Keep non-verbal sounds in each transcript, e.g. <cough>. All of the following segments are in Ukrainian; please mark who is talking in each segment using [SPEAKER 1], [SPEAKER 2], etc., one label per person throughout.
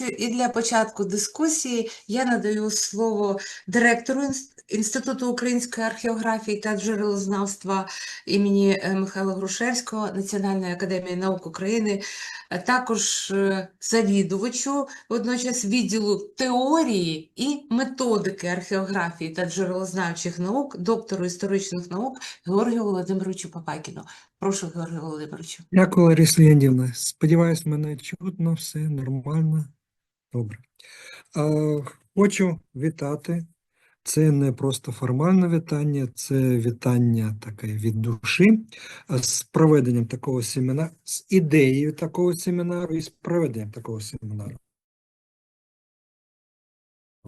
[SPEAKER 1] І для початку дискусії я надаю слово директору Інституту української археографії та джерелознавства імені е, Михайла Грушевського Національної академії наук України, а також е, завідувачу водночас відділу теорії і методики археографії та джерелознавчих наук, доктору історичних наук Георгію Володимировичу Папакіну. Прошу, Георгію Володимировичу.
[SPEAKER 2] Дякую, Лариса Леонідівна. Сподіваюсь, мене чутно, все нормально. Добре. Хочу вітати. Це не просто формальне вітання, це вітання таке від душі з проведенням такого семінару, з ідеєю такого семінару і з проведенням такого семінару.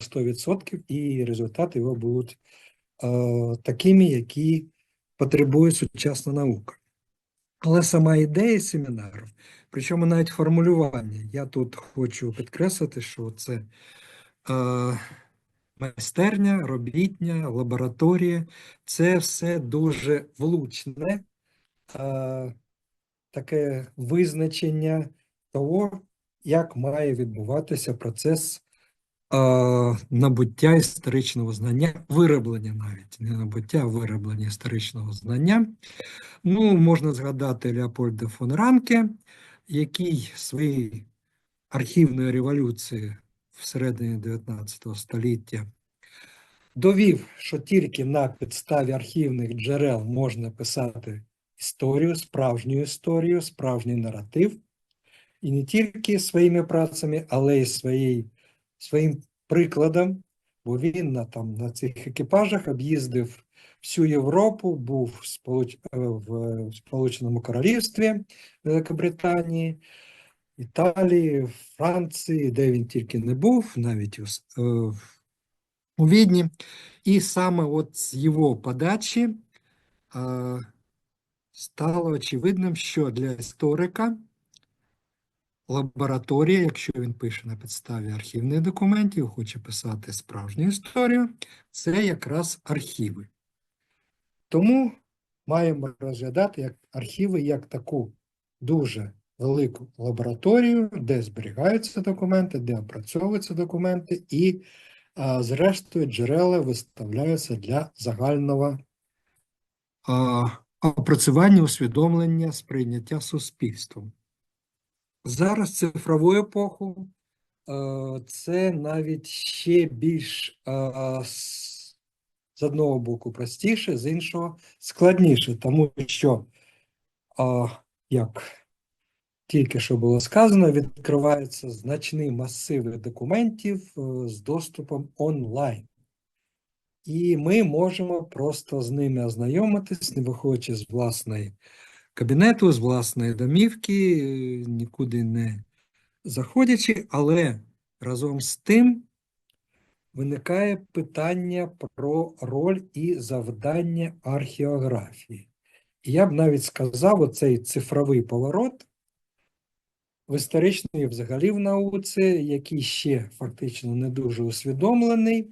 [SPEAKER 2] 100% і результати його будуть е, такими, які потребує сучасна наука. Але сама ідея семінару, причому навіть формулювання, я тут хочу підкреслити, що це е, майстерня, робітня, лабораторія, це все дуже влучне, е, таке визначення того, як має відбуватися процес е, набуття історичного знання, вироблення навіть, не набуття, а вироблення історичного знання. Ну, можна згадати Леопольда фон Ранке, який своєю архівною революцією всередині 19 століття довів, що тільки на підставі архівних джерел можна писати історію, справжню історію, справжній наратив, і не тільки своїми працями, але й своєю, своїм прикладом, бо він на, там, на цих екіпажах об'їздив всю Європу, був е, в Сполученому Королівстві Великобританії, Італії, Франції, де він тільки не був, навіть у, е, Відні. І саме от з його подачі е, стало очевидним, що для історика лабораторія, якщо він пише на підставі архівних документів, хоче писати справжню історію, це якраз архіви. Тому маємо розглядати як архіви як таку дуже велику лабораторію, де зберігаються документи, де опрацьовуються документи, і, а, зрештою, джерела виставляються для загального а, опрацювання, усвідомлення, сприйняття суспільством. Зараз цифрову епоху це навіть ще більш з одного боку простіше, з іншого складніше, тому що, а, як тільки що було сказано, відкриваються значні масиви документів е, з доступом онлайн. І ми можемо просто з ними ознайомитись, не виходячи з власної кабінету, з власної домівки, е, нікуди не заходячи, але разом з тим виникає питання про роль і завдання археографії. І я б навіть сказав, оцей цифровий поворот в історичній взагалі в науці, який ще фактично не дуже усвідомлений,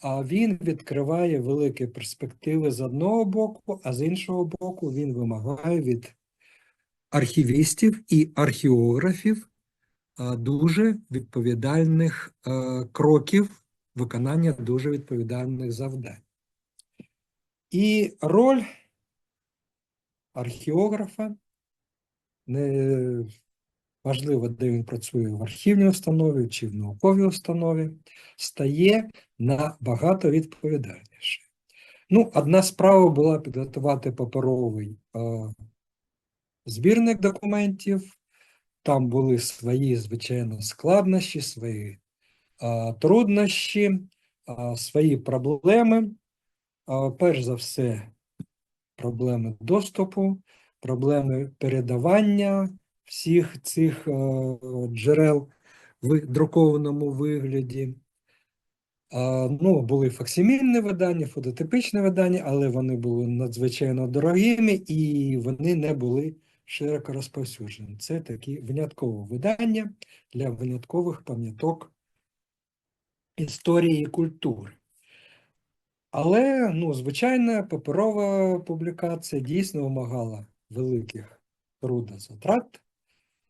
[SPEAKER 2] а він відкриває великі перспективи з одного боку, а з іншого боку, він вимагає від архівістів і археографів дуже відповідальних е, кроків виконання дуже відповідальних завдань. І роль археографа не важливо, де він працює в архівній установі чи в науковій установі, стає набагато відповідальніше. Ну, одна справа була підготувати паперовий е, збірник документів. Там були свої, звичайно, складнощі, свої труднощі, свої проблеми. Перш за все, проблеми доступу, проблеми передавання всіх цих джерел в друкованому вигляді. Ну, були факсимільні видання, фототипичні видання, але вони були надзвичайно дорогими і вони не були широко розповсюджені. Це такі виняткові видання для виняткових пам'яток історії культури. Але, ну, звичайно, паперова публікація дійсно вимагала великих трудозатрат,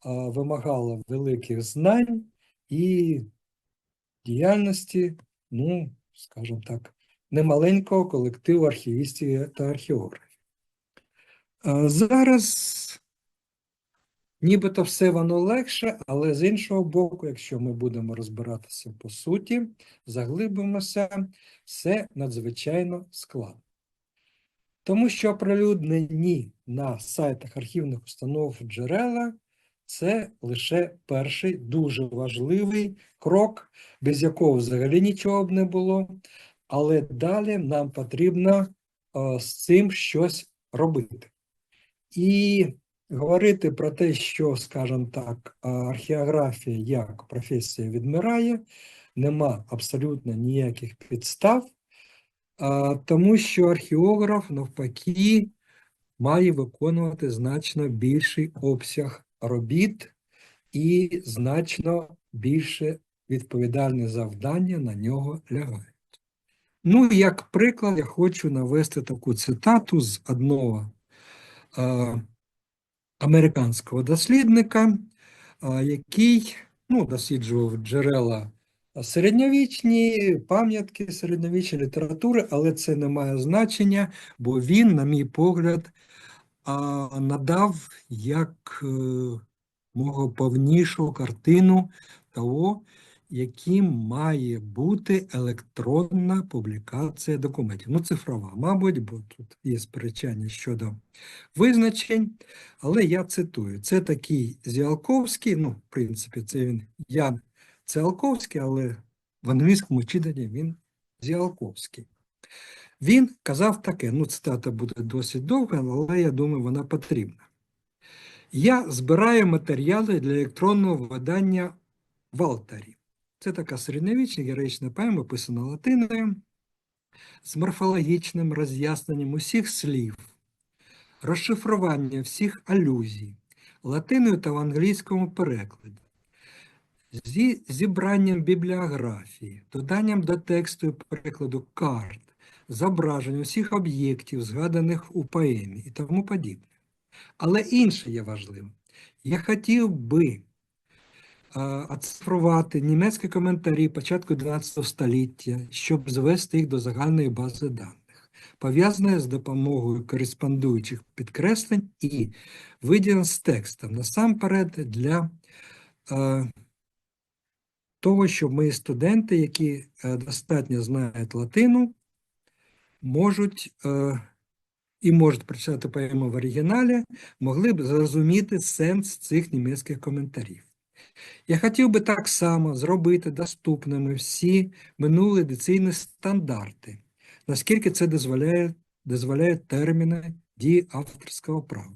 [SPEAKER 2] вимагала великих знань і діяльності, ну, скажімо так, немаленького колективу архівістів та археографів. Зараз нібито все воно легше, але з іншого боку, якщо ми будемо розбиратися по суті, заглибимося, все надзвичайно складно. Тому що оприлюднені на сайтах архівних установ джерела це лише перший дуже важливий крок, без якого взагалі нічого б не було. Але далі нам потрібно е, з цим щось робити. І говорити про те, що, скажімо так, археографія як професія відмирає, нема абсолютно ніяких підстав, тому що археограф, навпаки, має виконувати значно більший обсяг робіт і значно більше відповідальне завдання на нього лягають. Ну, як приклад, я хочу навести таку цитату з одного американського дослідника, який ну, досліджував джерела середньовічні пам'ятки середньовічної літератури, але це не має значення, бо він, на мій погляд, надав як е, мого повнішу картину того, яким має бути електронна публікація документів. Ну, цифрова, мабуть, бо тут є сперечання щодо визначень, але я цитую: це такий Зіалковський, ну, в принципі, це він Ян Циалковський, але в англійському читанні він Зіалковський. Він казав таке, ну, цитата буде досить довга, але я думаю, вона потрібна. Я збираю матеріали для електронного видання в алтарі. Це така середньовічна героїчна поема, описана латиною, з морфологічним роз'ясненням усіх слів, розшифрування всіх алюзій, латиною та в англійському перекладі, зі зібранням бібліографії, доданням до тексту і перекладу карт, зображень усіх об'єктів, згаданих у поемі і тому подібне. Але інше є важливим. Я хотів би оцифрувати німецькі коментарі початку 12 століття, щоб звести їх до загальної бази даних, пов'язаної з допомогою кореспондуючих підкреслень і виділень з текстом, насамперед для а, того, щоб мої студенти, які е, достатньо знають латину, можуть е, і можуть прочитати поему в оригіналі, могли б зрозуміти сенс цих німецьких коментарів. Я хотів би так само зробити доступними всі минулі едиційні стандарти, наскільки це дозволяє, дозволяє терміни дії авторського права.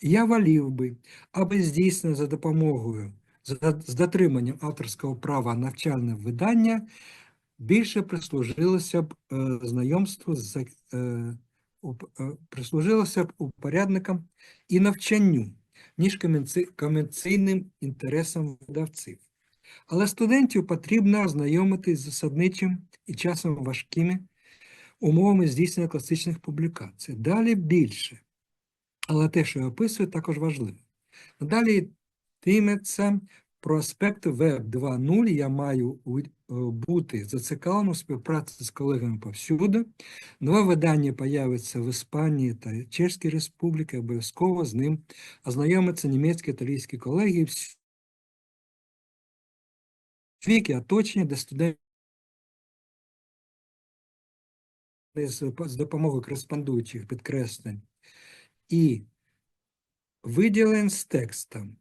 [SPEAKER 2] Я волів би, аби здійснено за допомогою з дотриманням авторського права навчальне видання більше прислужилося б е, знайомству з е, е, прислужилося б упорядникам і навчанню, ніж комерційним інтересам видавців. Але студентів потрібно ознайомити з засадничим і часом важкими умовами здійснення класичних публікацій. Далі більше. Але те, що я описую, також важливо. Далі йтиметься про аспекти Web 2.0. Я маю е, бути зацікавленим у співпраці з колегами повсюди. Нове видання появиться в Іспанії та Чеській Республіці, обов'язково з ним ознайомиться німецькі італійські колеги. Віки оточення, де студенти з допомогою кореспондуючих підкреслень і виділень з текстом.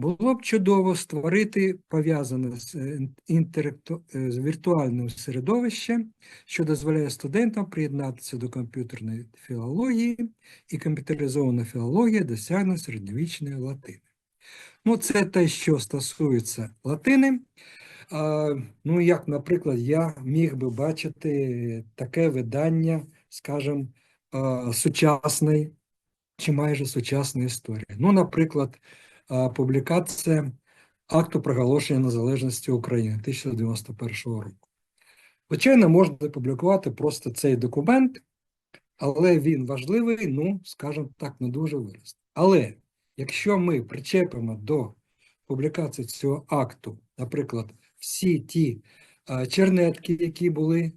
[SPEAKER 2] Було б чудово створити пов'язане з, е, інтеракту- е, з віртуальним середовищем, що дозволяє студентам приєднатися до комп'ютерної філології і комп'ютеризована філологія досягне середньовічної латини. Ну, це те, що стосується латини. А, ну, як, наприклад, я міг би бачити таке видання, скажімо, сучасної чи майже сучасної історії. Ну, наприклад, публікація акту проголошення незалежності України 1991 року. Звичайно, можна опублікувати просто цей документ, але він важливий, ну, скажімо так, не дуже виразний. Але якщо ми причепимо до публікації цього акту, наприклад, всі ті е, чернетки, які були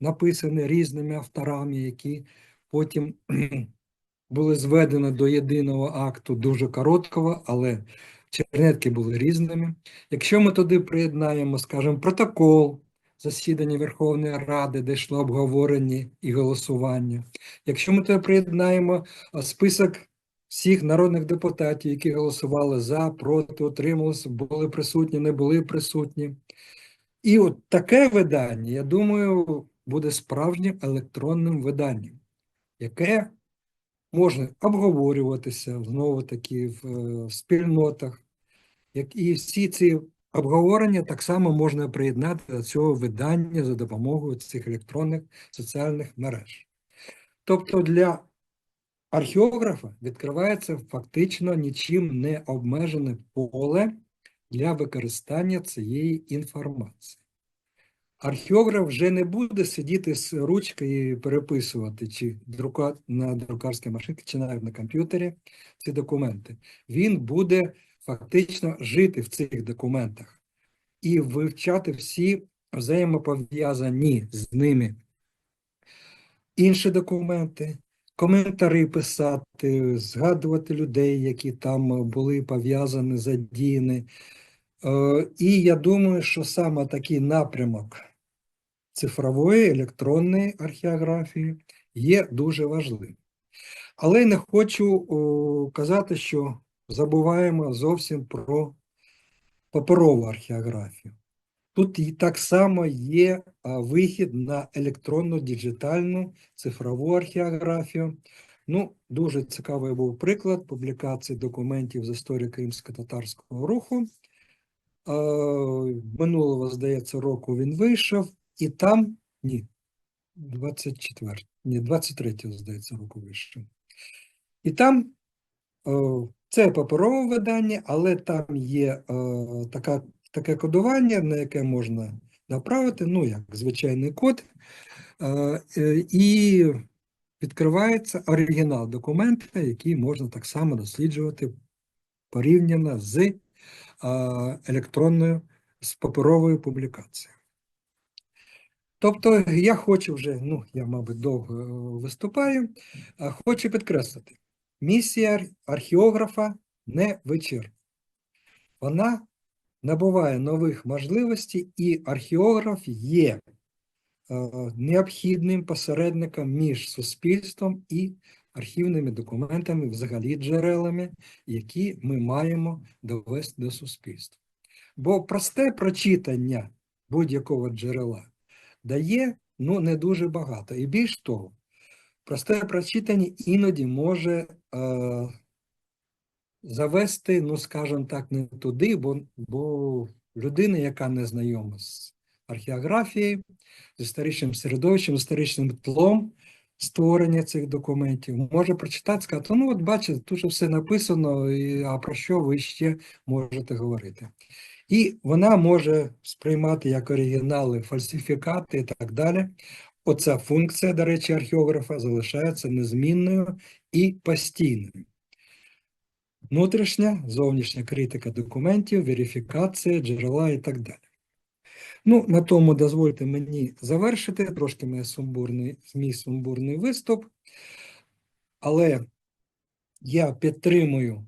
[SPEAKER 2] написані різними авторами, які потім були зведені до єдиного акту, дуже короткого, але чернетки були різними. Якщо ми туди приєднаємо, скажімо, протокол засідання Верховної Ради, де йшло обговорення і голосування, якщо ми туди приєднаємо список всіх народних депутатів, які голосували за, проти, утрималися, були присутні, не були присутні. І от таке видання, я думаю, буде справжнім електронним виданням, яке можна обговорюватися знову таки в е, спільнотах. Як і всі ці обговорення так само можна приєднати до цього видання за допомогою цих електронних соціальних мереж. Тобто для археографа відкривається фактично нічим не обмежене поле для використання цієї інформації. Археограф вже не буде сидіти з ручкою і переписувати чи друка... на друкарській машинці, чи навіть на комп'ютері ці документи. Він буде фактично жити в цих документах і вивчати всі взаємопов'язані з ними інші документи, коментарі писати, згадувати людей, які там були пов'язані, задіяні. Е, І я думаю, що саме такий напрямок цифрової електронної археографії є дуже важливим. Але не хочу о, казати, що забуваємо зовсім про паперову археографію. Тут і так само є вихід на електронну, діджитальну, цифрову археографію. Ну, дуже цікавий був приклад публікації документів з історії кримсько-татарського руху. Минулого, здається, року він вийшов, і там ні, 24, ні, 23-го, здається, року вийшов. І там е, це паперове видання, але там є е, така, таке кодування, на яке можна направити, ну, як звичайний код, е, е, і відкривається оригінал документа, який можна так само досліджувати порівняно з е, електронною, з паперовою публікацією. Тобто я хочу вже, ну, я, мабуть, довго е, виступаю, хочу підкреслити, місія археографа не вичерпна. Вона набуває нових можливостей, і археограф є е, необхідним посередником між суспільством і архівними документами, взагалі джерелами, які ми маємо довести до суспільства. Бо просте прочитання будь-якого джерела дає ну, не дуже багато. І більш того, просте прочитання іноді може е, завести, ну, скажімо так, не туди, бо, бо людина, яка не знайома з археографією, з історичним середовищем, з історичним тлом створення цих документів, може прочитати, сказати, ну от бачите, тут все написано, а про що ви ще можете говорити. І вона може сприймати як оригінали, фальсифікати і так далі. Оця функція, до речі, археографа залишається незмінною і постійною. Внутрішня, зовнішня критика документів, верифікація, джерела і так далі. Ну, на тому дозвольте мені завершити трошки мій сумбурний, мій сумбурний виступ, але я підтримую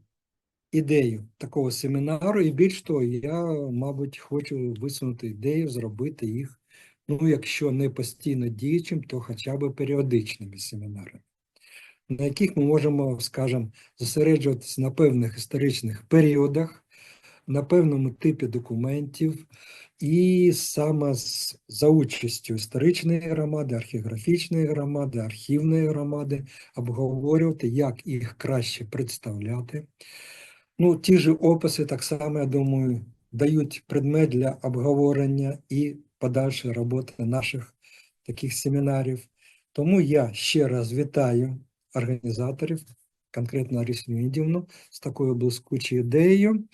[SPEAKER 2] ідею такого семінару, і більш того, я, мабуть, хочу висунути ідею зробити їх, ну, якщо не постійно діючим, то хоча б періодичними семінарами, на яких ми можемо, скажімо, зосереджуватися на певних історичних періодах, на певному типі документів, і саме з, за участю історичної громади, археографічної громади, архівної громади обговорювати, як їх краще представляти. Ну, ті ж описи так само, я думаю, дають предмет для обговорення і подальшої роботи наших таких семінарів. Тому я ще раз вітаю організаторів, конкретно Арісу Леонідівну, з такою блискучою ідеєю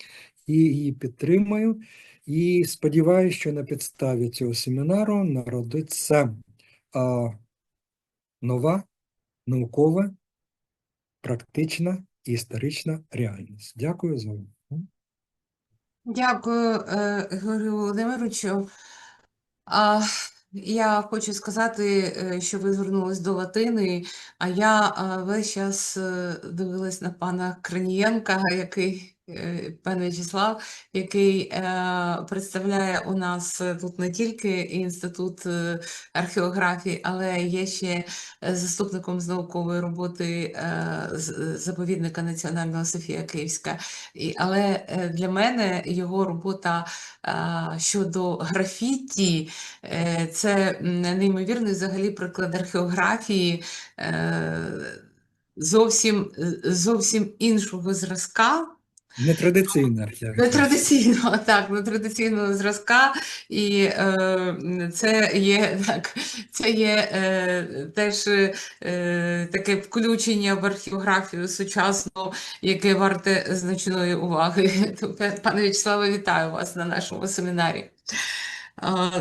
[SPEAKER 2] і її підтримую. І сподіваюся, що на підставі цього семінару народиться нова наукова, практична історична реальність. Дякую за увагу.
[SPEAKER 1] Дякую, е, Георгію Володимировичу. А, я хочу сказати, е, що ви звернулись до Латини, а я е, весь час дивилась на пана Кранієнка, який, пан В'ячеслав, який е, представляє у нас е, тут не тільки інститут е, археографії, але є ще е, заступником з наукової роботи е, заповідника Національного Софія Київська. Але е, для мене його робота щодо графіті, е, це неймовірний взагалі приклад археографії е, зовсім, е, зовсім іншого зразка.
[SPEAKER 2] Нетрадиційна археологія.
[SPEAKER 1] Нетрадиційного, так, нетрадиційного зразка, і е, це є так, це є е, теж е, таке включення в археографію сучасну, яке варте значної уваги. <laughs> Пане В'ячеславе, вітаю вас на нашому семінарі. Е,